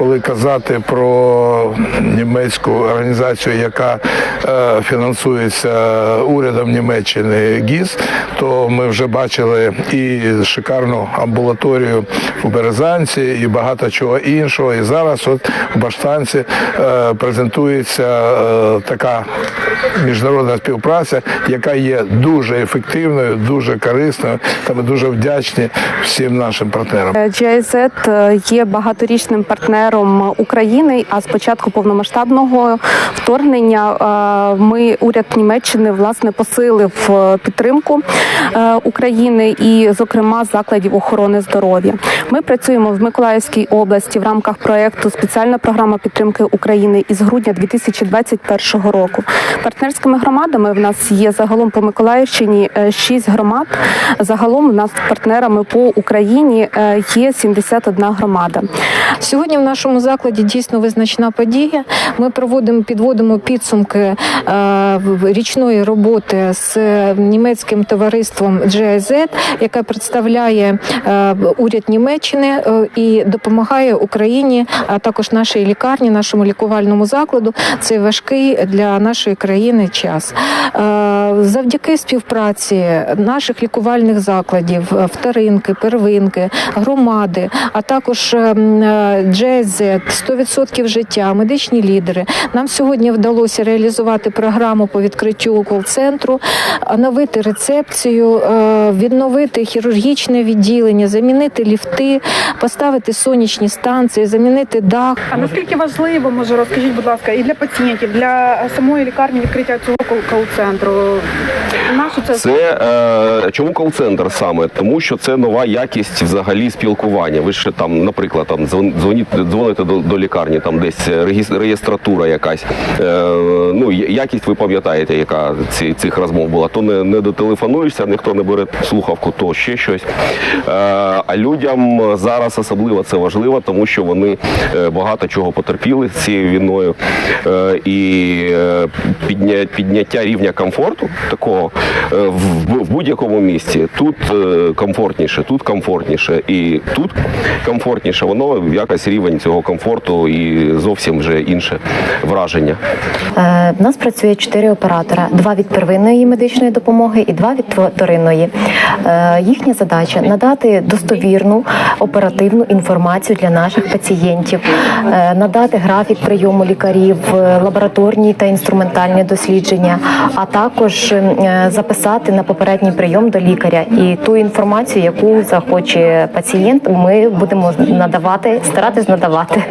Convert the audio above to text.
коли казати про німецьку організацію, яка е, фінансується урядом Німеччини ГІС, то ми вже бачили і шикарну амбулаторію у Березанці, і багато чого іншого. І зараз от в Баштанці е, презентується е, така міжнародна співпраця, яка є дуже ефективною, дуже корисною. Та ми дуже вдячні всім нашим партнерам. GIZ є багаторічним партнером України. А з початку повномасштабного вторгнення е, ми уряд Німеччини власне посилив е, підтримку е, України і, зокрема, закладів охорони здоров'я. Ми працюємо в Миколаївській області в рамках проекту спеціальна програма підтримки України із грудня 2021 року. Партнерськими громадами в нас є загалом по Миколаївщині шість громад. Загалом у нас партнерами по Україні є 71 громада. Сьогодні в нашому закладі дійсно визначна подія. Ми проводимо підводимо підсумки е, річної роботи з німецьким товариством GIZ, яке представляє е, уряд Німеччини е, і допомагає Україні, а також нашій лікарні, нашому лікувальному закладу. Цей важкий для нашої країни час. Завдяки співпраці наших лікувальних закладів, вторинки, первинки, громади, а також ем, е, 100% життя, медичні лідери. Нам сьогодні вдалося реалізувати програму по відкриттю кол-центру, оновити рецепцію, е, відновити хірургічне відділення, замінити ліфти, поставити сонячні станції, замінити дах. А наскільки важливо, може розкажіть, будь ласка, і для пацієнтів, для самої лікарні відкриття цього кол- кол-центру? Це е, чому кол-центр саме? Тому що це нова якість взагалі спілкування. Ви ж там, наприклад, там дзвон- дзвоните до, до лікарні, там десь реєстратура якась. Е, ну якість ви пам'ятаєте, яка ці, цих розмов була. То не, не дотелефонуєшся, ніхто не бере слухавку, то ще щось. Е, а людям зараз особливо це важливо, тому що вони е, багато чого потерпіли з цією війною. Е, і е, підня, підняття рівня комфорту такого в, в будь-якому місці. Тут е, комфортніше, тут комфортніше, і тут комфортніше. Воно якось рівень цього комфорту і зовсім вже інше враження. Е, В нас працює чотири оператора: два від первинної медичної допомоги і два від вторинної. Е, Їхня задача надати достовірну оперативну інформацію для наших пацієнтів, е, надати графік прийому лікарів, е, лабораторні та інструментальні дослідження, а також е, записати на попередній прийом до лікаря. І ту інформацію, яку захоче пацієнт, ми будемо надавати, старатись надавати.